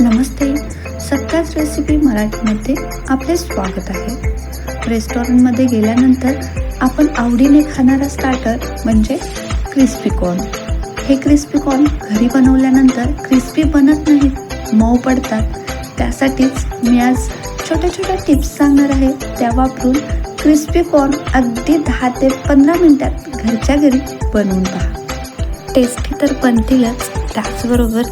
नमस्ते. सत्याच recipe मराठीमध्ये आपले स्वागत आहे. रेस्टॉरंटमध्ये गेल्यानंतर आपण आवडीने खाणारा स्टार्टर म्हणजे क्रिस्पी कॉर्न हे क्रिस्पी कॉर्न घरी बनवल्यानंतर क्रिस्पी बनत नाहीत मऊ पडतात. त्यासाठीच मी आज छोट्या छोट्या टिप्स सांगणार आहे. त्या वापरून क्रिस्पी कॉर्न अगदी दहा ते पंधरा मिनटात घरच्या घरी बनवून पहा. टेस्टी तर बनतीलच त्याचबरोबर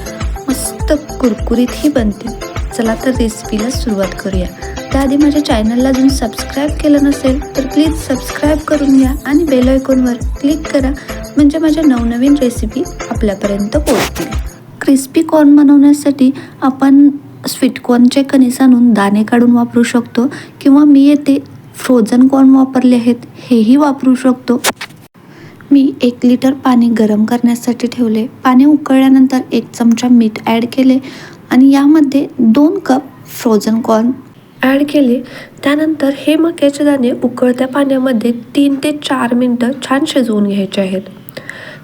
मस्त कुरकुरीतही बनते. चला तर रेसिपीला सुरुवात करूया. त्याआधी माझ्या चॅनलला अजून सबस्क्राईब केलं नसेल तर प्लीज सबस्क्राईब करून घ्या आणि बेल आयकॉनवर क्लिक करा. म्हणजे माझ्या नवनवीन रेसिपी आपल्यापर्यंत पोहोचतील. क्रिस्पी कॉर्न बनवण्यासाठी आपण स्वीट कॉर्नचे कणीस आणून दाणे काढून वापरू शकतो किंवा मी येथे फ्रोझन कॉर्न वापरले आहेत हेही वापरू शकतो. मी एक लिटर पाणी गरम करण्यासाठी ठेवले. पाणी उकळल्यानंतर एक चमचा मीठ ॲड केले आणि यामध्ये दोन कप फ्रोझन कॉर्न ॲड केले. त्यानंतर हे मक्याचे दाणे उकळत्या पाण्यामध्ये तीन ते चार मिनटं छान शिजवून घ्यायचे आहेत.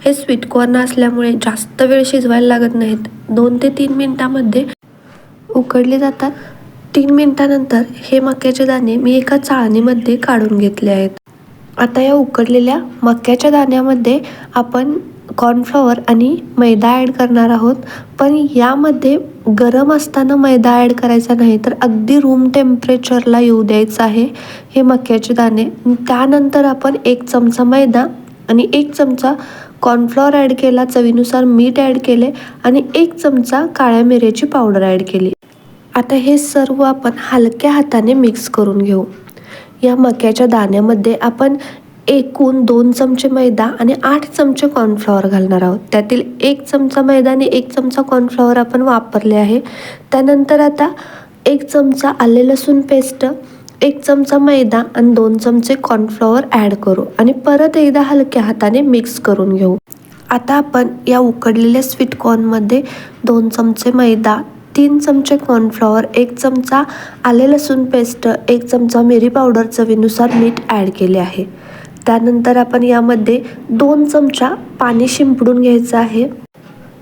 हे स्वीट कॉर्न असल्यामुळे जास्त वेळ शिजवायला लागत नाहीत. दोन ते तीन मिनटामध्ये उकडले जातात. तीन मिनटानंतर हे मक्याचे दाणे मी एका चाळणीमध्ये काढून घेतले आहेत. आता या उकडलेल्या मक्याच्या दाण्यामध्ये आपण कॉर्नफ्लॉवर आणि मैदा ॲड करणार आहोत. पण यामध्ये गरम असताना मैदा ॲड करायचा नाही तर अगदी रूम टेम्परेचरला येऊ द्यायचं आहे हे मक्याचे दाणे. त्यानंतर आपण एक चमचा मैदा आणि एक चमचा कॉर्नफ्लॉवर ॲड केला चवीनुसार मीठ ॲड केले आणि एक चमचा काळ्या मिऱ्याची पावडर ॲड केली. आता हे सर्व आपण हलक्या हाताने मिक्स करून घेऊ. या मक्याच्या दाण्यामध्ये आपण एकूण दोन चमचे मैदा आणि आठ चमचे कॉर्नफ्लॉवर घालणार आहोत. त्यातील एक चमचा मैदा आणि एक चमचा कॉर्नफ्लॉवर आपण वापरले आहे. त्यानंतर आता एक चमचा आले लसूण पेस्ट एक चमचा मैदा आणि दोन चमचे कॉर्नफ्लॉवर ॲड करू आणि परत एकदा हलक्या हाताने मिक्स करून घेऊ. आता आपण या उकडलेल्या स्वीट कॉर्नमध्ये दोन चमचे मैदा तीन चमचे कॉर्नफ्लॉवर एक चमचा आले लसूण पेस्ट एक चमचा मिरी पावडर चवीनुसार मीठ ॲड केले आहे. त्यानंतर आपण यामध्ये दोन चमचा पाणी शिंपडून घ्यायचं आहे.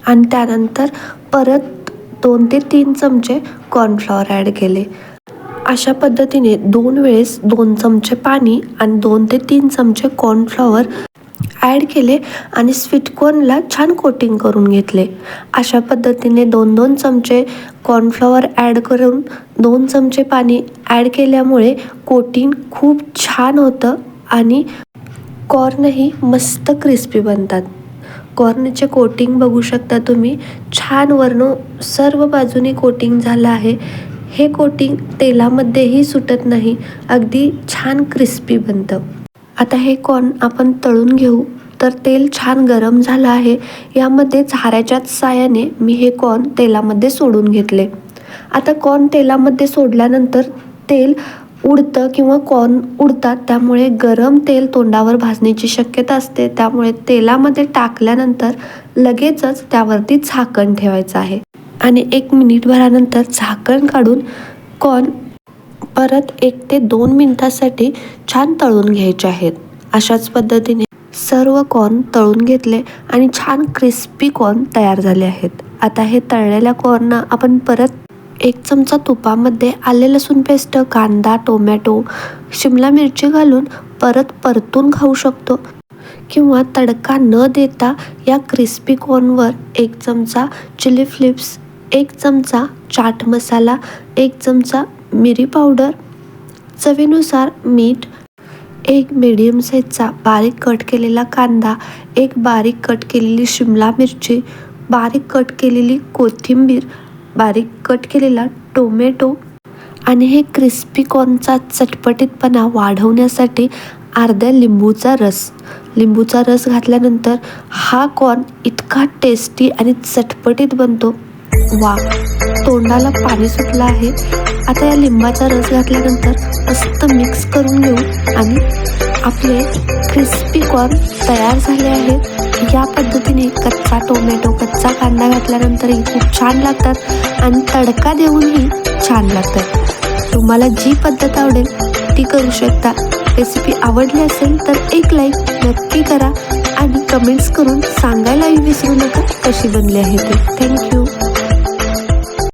आणि त्यानंतर परत दोन ते तीन चमचे कॉर्नफ्लॉवर ॲड केले. अशा पद्धतीने दोन वेळेस दोन चमचे पाणी आणि दोन ते तीन चमचे कॉर्नफ्लॉवर ॲड केले आणि स्वीटकॉर्नला छान कोटिंग करून घेतले. अशा पद्धतीने दोन दोन चमचे कॉर्नफ्लॉवर ॲड करून दोन चमचे पाणी ॲड केल्यामुळे कोटिंग खूप छान होतं आणि कॉर्नही मस्त क्रिस्पी बनतात. कॉर्नचे कोटिंग बघू शकता तुम्ही. छान वरनं सर्व बाजूनी कोटिंग झालं आहे. हे कोटिंग तेलामध्येही सुटत नाही. अगदी छान क्रिस्पी बनतं. आता हे कॉर्न आपण तळून घेऊ. तर तेल छान गरम झालं आहे. यामध्ये झाऱ्याच्याच सायाने मी हे कॉर्न तेलामध्ये सोडून घेतले. आता कॉर्न तेलामध्ये सोडल्यानंतर तेल उडतं किंवा कॉर्न उडतात त्यामुळे गरम तेल तोंडावर भाजण्याची शक्यता असते. त्यामुळे तेलामध्ये टाकल्यानंतर लगेचच त्यावरती झाकण ठेवायचं आहे. आणि एक मिनिटभरानंतर झाकण काढून कॉर्न परत एक ते दोन मिनटासाठी छान तळून घ्यायचे आहेत. अशाच पद्धतीने सर्व कॉर्न तळून घेतले आणि छान क्रिस्पी कॉर्न तयार झाले आहेत. आता हे तळलेल्या कॉर्न आपण परत एक चमचा तुपामध्ये आले लसूण पेस्ट कांदा टोमॅटो शिमला मिरची घालून परत परतून खाऊ शकतो. किंवा तडका न देता या क्रिस्पी कॉर्नवर एक चमचा चिली फ्लिप्स एक चमचा चाट मसाला एक चमचा मिरी पावडर चवीनुसार मीठ एक मीडियम साईजचा बारीक कट केलेला कांदा एक बारीक कट केलेली शिमला मिरची बारीक कट केलेली कोथिंबीर बारीक कट केलेला टोमॅटो आणि हे क्रिस्पी कॉर्नचा चटपटीतपणा वाढवण्यासाठी अर्ध्या लिंबूचा रस. लिंबूचा रस घातल्यानंतर हा कॉर्न इतका टेस्टी आणि चटपटीत बनतो. वा तोंडाला पाणी सुटलं आहे. आता या लिंबाचा रस घातल्यानंतर मस्त मिक्स करून घेऊ आणि आपले क्रिस्पी कॉर्न तयार झाले आहेत या पद्धतीने कच्चा टोमॅटो कच्चा कांदा घातल्यानंतरही खूप छान लागतात आणि तडका देऊनही छान लागतात. तुम्हाला जी पद्धत आवडेल ती करू शकता. रेसिपी आवडली असेल तर एक लाईक नक्की करा आणि कमेंट्स करून सांगायलाही विसरू नका कशी बनली आहे ते. थँक्यू